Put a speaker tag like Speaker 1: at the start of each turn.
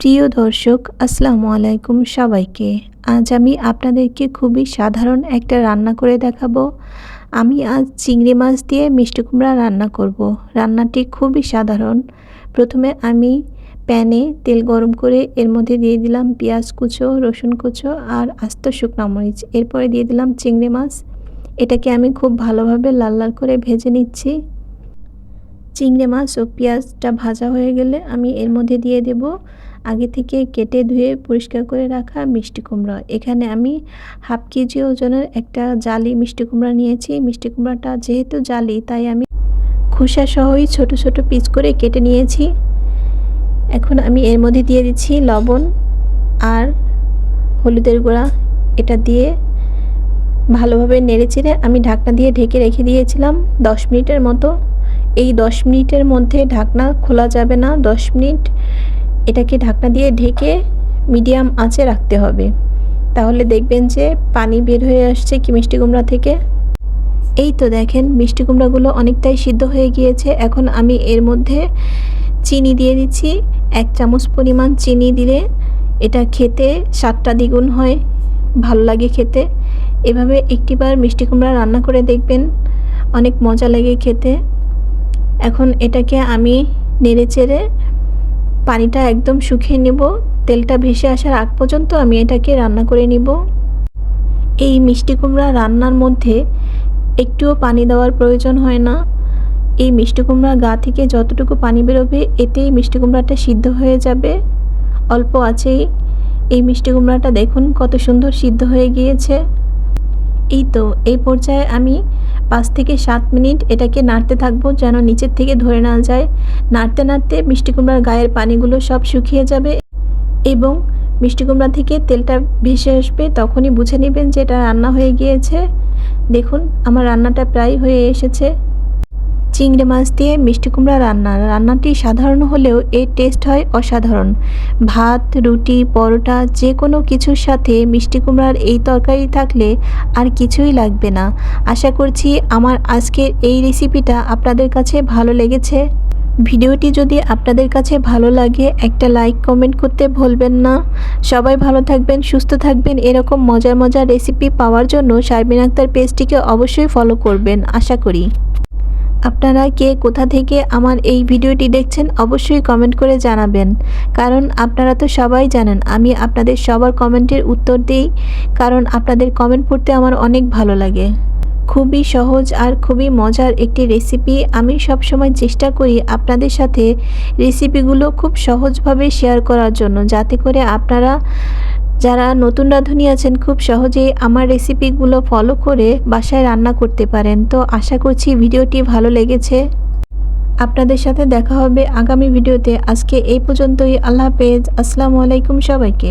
Speaker 1: প্রিয় দর্শক, আসসালামু আলাইকুম সবাইকে। আজ আমি আপনাদেরকে খুবই সাধারণ একটা রান্না করে দেখাবো। আমি আজ চিংড়ি মাছ দিয়ে মিষ্টি কুমড়া রান্না করব। রান্নাটি খুবই সাধারণ। প্রথমে আমি প্যানে তেল গরম করে এর মধ্যে দিয়ে দিলাম পেঁয়াজ কুচো, রসুন কুচো আর আস্ত শুকনো মরিচ। এরপরে দিয়ে দিলাম চিংড়ি মাছ। এটাকে আমি খুব ভালোভাবে লাল লাল করে ভেজে নিচ্ছি। চিংড়ি মাছ ও পেঁয়াজটা ভাজা হয়ে গেলে আমি এর মধ্যে দিয়ে দেব আগে থেকে কেটে ধুয়ে পরিষ্কার করে রাখা মিষ্টি কুমড়া। এখানে আমি হাফ কেজি ওজনের একটা জালি মিষ্টি কুমড়া নিয়েছি। মিষ্টি কুমড়াটা যেহেতু জালি, তাই আমি খোসা সহই ছোট ছোট পিস করে কেটে নিয়েছি। এখন আমি এর মধ্যে দিয়ে দিচ্ছি লবণ আর হলুদের গুঁড়া। এটা দিয়ে ভালোভাবে নেড়ে চেড়ে আমি ঢাকনা দিয়ে ঢেকে রেখে দিয়েছিলাম দশ মিনিটের মতো। এই দশ মিনিটের মধ্যে ঢাকনা খোলা যাবে না। দশ মিনিট এটাকে ঢাকনা দিয়ে ঢেকে মিডিয়াম আঁচে রাখতে হবে। তাহলে দেখবেন যে পানি বের হয়ে আসছে কি মিষ্টি কুমড়া থেকে। এই তো দেখেন, মিষ্টি কুমড়াগুলো অনেকটাই সিদ্ধ হয়ে গিয়েছে। এখন আমি এর মধ্যে চিনি দিয়ে দিচ্ছি। এক চামচ পরিমাণ চিনি দিলে এটা খেতে স্বাদটা দ্বিগুণ হয়, ভালো লাগে খেতে। এভাবে একটিবার মিষ্টি কুমড়া রান্না করে দেখবেন, অনেক মজা লাগে খেতে। এখন এটাকে আমি নেড়ে চেড়ে পানিটা একদম শুকিয়ে নেব। তেলটা ভেসে আসার আগ পর্যন্ত আমি এটাকে রান্না করে নিব। এই মিষ্টি কুমড়া রান্নার মধ্যে একটুও পানি দেওয়ার প্রয়োজন হয় না। এই মিষ্টি কুমড়ার গা থেকে যতটুকু পানি বেরোবে, এতেই মিষ্টি কুমড়াটা সিদ্ধ হয়ে যাবে। অল্প আছেই। এই মিষ্টি কুমড়াটা দেখুন কত সুন্দর সিদ্ধ হয়ে গিয়েছে। এই তো, এই পর্যায়ে আমি পাঁচ থেকে সাত মিনিট এটাকে নাড়তে থাকব যেন নিচের থেকে ধরে না যায়। নাড়তে নাড়তে মিষ্টি কুমড়ার গায়ের পানিগুলো সব শুকিয়ে যাবে এবং মিষ্টি কুমড়া থেকে তেলটা ভেসে আসবে, তখনই বুঝে নেবেন যে এটা রান্না হয়ে গিয়েছে। দেখুন, আমার রান্নাটা প্রায় হয়ে এসেছে। চিংড়ি মাছ দিয়ে মিষ্টি কুমড়া রান্না। রান্নাটি সাধারণ হলেও এর টেস্ট হয় অসাধারণ। ভাত, রুটি, পরোটা যে কোনো কিছুর সাথে মিষ্টি কুমড়ার এই তরকারি থাকলে আর কিছুই লাগবে না। আশা করছি আমার আজকের এই রেসিপিটা আপনাদের কাছে ভালো লেগেছে। ভিডিওটি যদি আপনাদের কাছে ভালো লাগে, একটা লাইক, কমেন্ট করতে ভুলবেন না। সবাই ভালো থাকবেন, সুস্থ থাকবেন, এরকম মজার মজার রেসিপি পাওয়ার জন্য শারমিন আক্তার পেজটিকে অবশ্যই ফলো করবেন। আশা করি। আপনারা কে কোথা থেকে আমার এই ভিডিওটি দেখছেন অবশ্যই কমেন্ট করে জানাবেন। কারণ আপনারা তো সবাই জানেন, আমি আপনাদের সবার কমেন্টের উত্তর দিই, কারণ আপনাদের কমেন্ট পড়তে আমার অনেক ভালো লাগে। খুবই সহজ আর খুবই মজার একটি রেসিপি আমি সব সময় চেষ্টা করি আপনাদের সাথে রেসিপিগুলো খুব সহজভাবে শেয়ার করার জন্য, যাতে করে আপনারা যারা নতুন রাঁধুনি আছেন খুব সহজেই আমার রেসিপিগুলো ফলো করে বাসায় রান্না করতে পারেন। তো আশা করছি ভিডিওটি ভালো লেগেছে। আপনাদের সাথে দেখা হবে আগামী ভিডিওতে। আজকে এই পর্যন্তই। আল্লাহ হাফেজ। আসসালামু আলাইকুম সবাইকে।